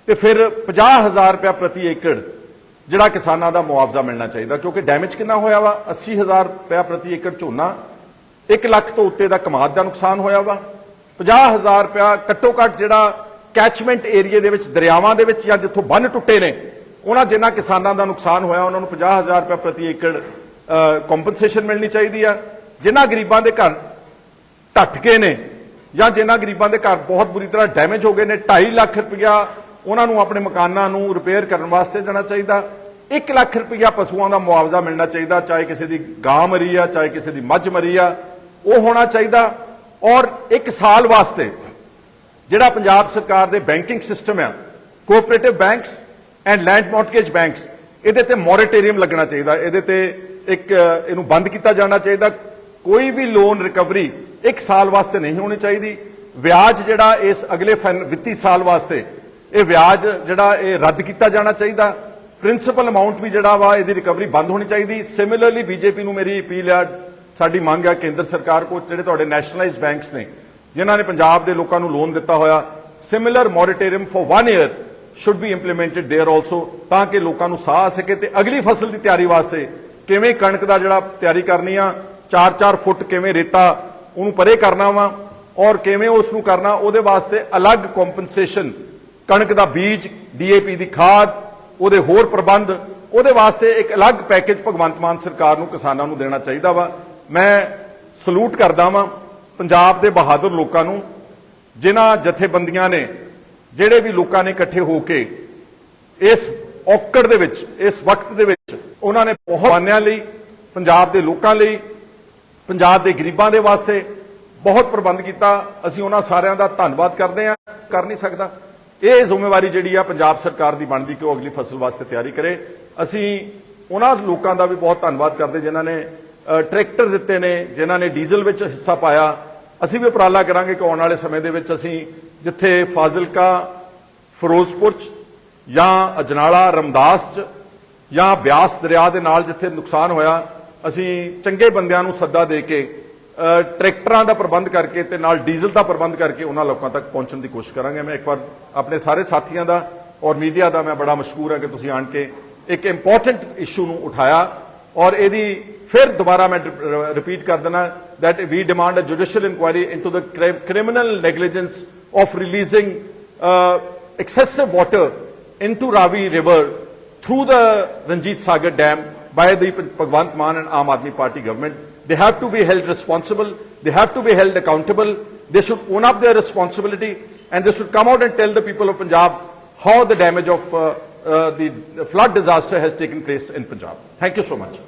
ਤੇ ਫਿਰ 50000 ਰੁਪਇਆ ਪ੍ਰਤੀ ਏਕੜ ਜਿਹੜਾ ਕਿਸਾਨਾਂ ਦਾ ਮੁਆਵਜ਼ਾ ਮਿਲਣਾ ਚਾਹੀਦਾ, ਕਿਉਂਕਿ ਡੈਮੇਜ ਕਿੰਨਾ ਹੋਇਆ ਵਾ? 80000 ਰੁਪਇਆ ਪ੍ਰਤੀ ਏਕੜ ਝੋਨਾ 1 ਲੱਖ ਤੋਂ ਉੱਤੇ ਦਾ ਕਮਾਦ ਦਾ ਨੁਕਸਾਨ ਹੋਇਆ ਵਾ। 50000 ਰੁਪਇਆ ਘੱਟੋ ਘੱਟ ਜਿਹੜਾ ਕੈਚਮੈਂਟ ਏਰੀਆ ਦੇ ਵਿੱਚ, ਦਰਿਆਵਾਂ ਦੇ ਵਿੱਚ ਜਾਂ ਜਿੱਥੋਂ ਬੰਨ ਟੁੱਟੇ ਨੇ, ਉਹਨਾਂ ਜਿਨ੍ਹਾਂ ਕਿਸਾਨਾਂ ਦਾ ਨੁਕਸਾਨ ਹੋਇਆ, ਉਹਨਾਂ ਨੂੰ 50000 ਰੁਪਇਆ ਪ੍ਰਤੀ ਏਕੜ ਕੰਪਨਸੇਸ਼ਨ ਮਿਲਣੀ ਚਾਹੀਦੀ ਆ। ਜਿਨ੍ਹਾਂ ਗਰੀਬਾਂ ਦੇ ਘਰ ਢੱਟ ਗਏ ਨੇ ਜਾਂ ਜਿਨ੍ਹਾਂ ਗਰੀਬਾਂ ਦੇ ਘਰ ਬਹੁਤ ਬੁਰੀ ਤਰ੍ਹਾਂ ਡੈਮੇਜ ਹੋ ਗਏ ਨੇ 2.5 ਲੱਖ ਰੁਪਇਆ ਉਹਨਾਂ ਨੂੰ ਆਪਣੇ ਮਕਾਨਾਂ ਨੂੰ ਰਿਪੇਅਰ ਕਰਨ ਵਾਸਤੇ ਦੇਣਾ ਚਾਹੀਦਾ। 1 ਲੱਖ ਰੁਪਇਆ ਪਸ਼ੂਆਂ ਦਾ ਮੁਆਵਜ਼ਾ ਮਿਲਣਾ ਚਾਹੀਦਾ, ਚਾਹੇ ਕਿਸੇ ਦੀ ਗਾਂ ਮਰੀ ਆ, ਚਾਹੇ ਕਿਸੇ ਦੀ ਮੱਝ ਮਰੀ ਆ, ਉਹ ਹੋਣਾ ਚਾਹੀਦਾ। ਔਰ 1 ਸਾਲ ਵਾਸਤੇ ਜਿਹੜਾ ਪੰਜਾਬ ਸਰਕਾਰ ਦੇ ਬੈਂਕਿੰਗ ਸਿਸਟਮ ਆ, cooperative banks and land mortgage banks, ਇਹਦੇ ਤੇ ਮੋਰੇਟੋਰੀਅਮ ਲੱਗਣਾ ਚਾਹੀਦਾ, ਇਹਦੇ ਤੇ ਇੱਕ, ਇਹਨੂੰ ਬੰਦ ਕੀਤਾ ਜਾਣਾ ਚਾਹੀਦਾ। ਕੋਈ ਵੀ ਲੋਨ ਰਿਕਵਰੀ ਇੱਕ ਸਾਲ ਵਾਸਤੇ ਨਹੀਂ ਹੋਣੀ ਚਾਹੀਦੀ। ਵਿਆਜ ਜਿਹੜਾ ਇਸ ਅਗਲੇ ਫਨ- ਵਿੱਤੀ ਸਾਲ ਵਾਸਤੇ, ਇਹ ਵਿਆਜ ਜਿਹੜਾ ਇਹ ਰੱਦ ਕੀਤਾ ਜਾਣਾ ਚਾਹੀਦਾ। ਪ੍ਰਿੰਸੀਪਲ ਅਮਾਉਂਟ ਵੀ ਜਿਹੜਾ ਵਾ, ਇਹਦੀ ਰਿਕਵਰੀ ਬੰਦ ਹੋਣੀ ਚਾਹੀਦੀ। ਸਿਮਿਲਰਲੀ ਬੀਜੇਪੀ ਨੂੰ ਮੇਰੀ ਅਪੀਲ ਆ, ਸਾਡੀ ਮੰਗ ਆ, ਕੇਂਦਰ ਸਰਕਾਰ ਕੋਲ ਜਿਹੜੇ ਤੁਹਾਡੇ ਨੈਸ਼ਨਲਾਈਜ਼ਡ ਬੈਂਕਸ ਨੇ ਜਿਨ੍ਹਾਂ ਨੇ ਪੰਜਾਬ ਦੇ ਲੋਕਾਂ ਨੂੰ ਲੋਨ ਦਿੱਤਾ ਹੋਇਆ similar moratorium for 1 year should be implemented there also ਤਾਂ ਕਿ ਲੋਕਾਂ ਨੂੰ ਸਾਹ ਆ ਸਕੇ ਤੇ ਅਗਲੀ ਫਸਲ ਦੀ ਤਿਆਰੀ ਵਾਸਤੇ ਕਿਵੇਂ ਕਣਕ ਦਾ ਜਿਹੜਾ ਤਿਆਰੀ ਕਰਨੀ ਆ 4-4 ਫੁੱਟ ਕਿਵੇਂ ਰੇਤਾ ਉਹਨੂੰ ਪਰੇ ਕਰਨਾ ਵਾ ਔਰ ਕਿਵੇਂ ਉਸ ਨੂੰ ਕਰਨਾ, ਉਹਦੇ ਵਾਸਤੇ ਅਲੱਗ ਕੰਪਨਸੇਸ਼ਨ ਕਣਕ ਦਾ ਬੀਜ ਡੀਏਪੀ ਦੀ ਖਾਦ, ਉਹਦੇ ਹੋਰ ਪ੍ਰਬੰਧ, ਉਹਦੇ ਵਾਸਤੇ ਇੱਕ ਅਲੱਗ ਪੈਕੇਜ ਭਗਵੰਤ ਮਾਨ ਸਰਕਾਰ ਨੂੰ ਕਿਸਾਨਾਂ ਨੂੰ ਦੇਣਾ ਚਾਹੀਦਾ ਵਾ। ਮੈਂ ਸਲੂਟ ਕਰਦਾ ਵਾਂ ਪੰਜਾਬ ਦੇ ਬਹਾਦਰ ਲੋਕਾਂ ਨੂੰ, ਜਿਨ੍ਹਾਂ ਜਥੇਬੰਦੀਆਂ ਨੇ, ਜਿਹੜੇ ਵੀ ਲੋਕਾਂ ਨੇ ਇਕੱਠੇ ਹੋ ਕੇ ਇਸ ਔਕੜ ਦੇ ਵਿੱਚ, ਇਸ ਵਕਤ ਦੇ ਵਿੱਚ ਉਹਨਾਂ ਨੇ ਬਹੁਤ ਬਾਨਿਆਂ ਲਈ, ਪੰਜਾਬ ਦੇ ਲੋਕਾਂ ਲਈ, ਪੰਜਾਬ ਦੇ ਗਰੀਬਾਂ ਦੇ ਵਾਸਤੇ ਬਹੁਤ ਪ੍ਰਬੰਧ ਕੀਤਾ। ਅਸੀਂ ਉਹਨਾਂ ਸਾਰਿਆਂ ਦਾ ਧੰਨਵਾਦ ਕਰਦੇ ਹਾਂ। ਕਰ ਨਹੀਂ ਸਕਦਾ। ਇਹ ਜ਼ਿੰਮੇਵਾਰੀ ਜਿਹੜੀ ਆ ਪੰਜਾਬ ਸਰਕਾਰ ਦੀ ਬਣਦੀ ਕਿ ਉਹ ਅਗਲੀ ਫਸਲ ਵਾਸਤੇ ਤਿਆਰੀ ਕਰੇ। ਅਸੀਂ ਉਹਨਾਂ ਲੋਕਾਂ ਦਾ ਵੀ ਬਹੁਤ ਧੰਨਵਾਦ ਕਰਦੇ, ਜਿਨ੍ਹਾਂ ਨੇ ਟਰੈਕਟਰ ਦਿੱਤੇ ਨੇ, ਜਿਨ੍ਹਾਂ ਨੇ ਡੀਜ਼ਲ ਵਿੱਚ ਹਿੱਸਾ ਪਾਇਆ। ਅਸੀਂ ਵੀ ਉਪਰਾਲਾ ਕਰਾਂਗੇ ਕਿ ਆਉਣ ਵਾਲੇ ਸਮੇਂ ਦੇ ਵਿੱਚ ਅਸੀਂ ਜਿੱਥੇ ਫਾਜ਼ਿਲਕਾ, ਫਿਰੋਜ਼ਪੁਰ ਚ ਜਾਂ ਅਜਨਾਲਾ, ਰਮਦਾਸ ਚ ਜਾਂ ਬਿਆਸ ਦਰਿਆ ਦੇ ਨਾਲ ਜਿੱਥੇ ਨੁਕਸਾਨ ਹੋਇਆ, ਅਸੀਂ ਚੰਗੇ ਬੰਦਿਆਂ ਨੂੰ ਸੱਦਾ ਦੇ ਕੇ ਟਰੈਕਟਰਾਂ ਦਾ ਪ੍ਰਬੰਧ ਕਰਕੇ ਤੇ ਨਾਲ ਡੀਜ਼ਲ ਦਾ ਪ੍ਰਬੰਧ ਕਰਕੇ ਉਹਨਾਂ ਲੋਕਾਂ ਤੱਕ ਪਹੁੰਚਣ ਦੀ ਕੋਸ਼ਿਸ਼ ਕਰਾਂਗੇ। ਮੈਂ ਇੱਕ ਵਾਰ ਆਪਣੇ ਸਾਰੇ ਸਾਥੀਆਂ ਦਾ ਔਰ ਮੀਡੀਆ ਦਾ ਮੈਂ ਬੜਾ ਮਸ਼ਕੂਰ ਹਾਂ ਕਿ ਤੁਸੀਂ ਆਣ ਕੇ ਇੱਕ ਇੰਪੋਰਟੈਂਟ ਇਸ਼ੂ ਨੂੰ ਉਠਾਇਆ। Or, यदि फिर दोबारा मैं रिपीट कर देना that we demand a judicial inquiry into the criminal negligence of releasing excessive Ravi River through the Ranjit Sagar Dam by the Bhagwant Mann and Aam Party government. They have to be held responsible. They have to be held accountable. They should own up their responsibility and they should come out and tell the people of Punjab how the damage of uh, uh, the flood disaster has taken place in Punjab. Thank you so much.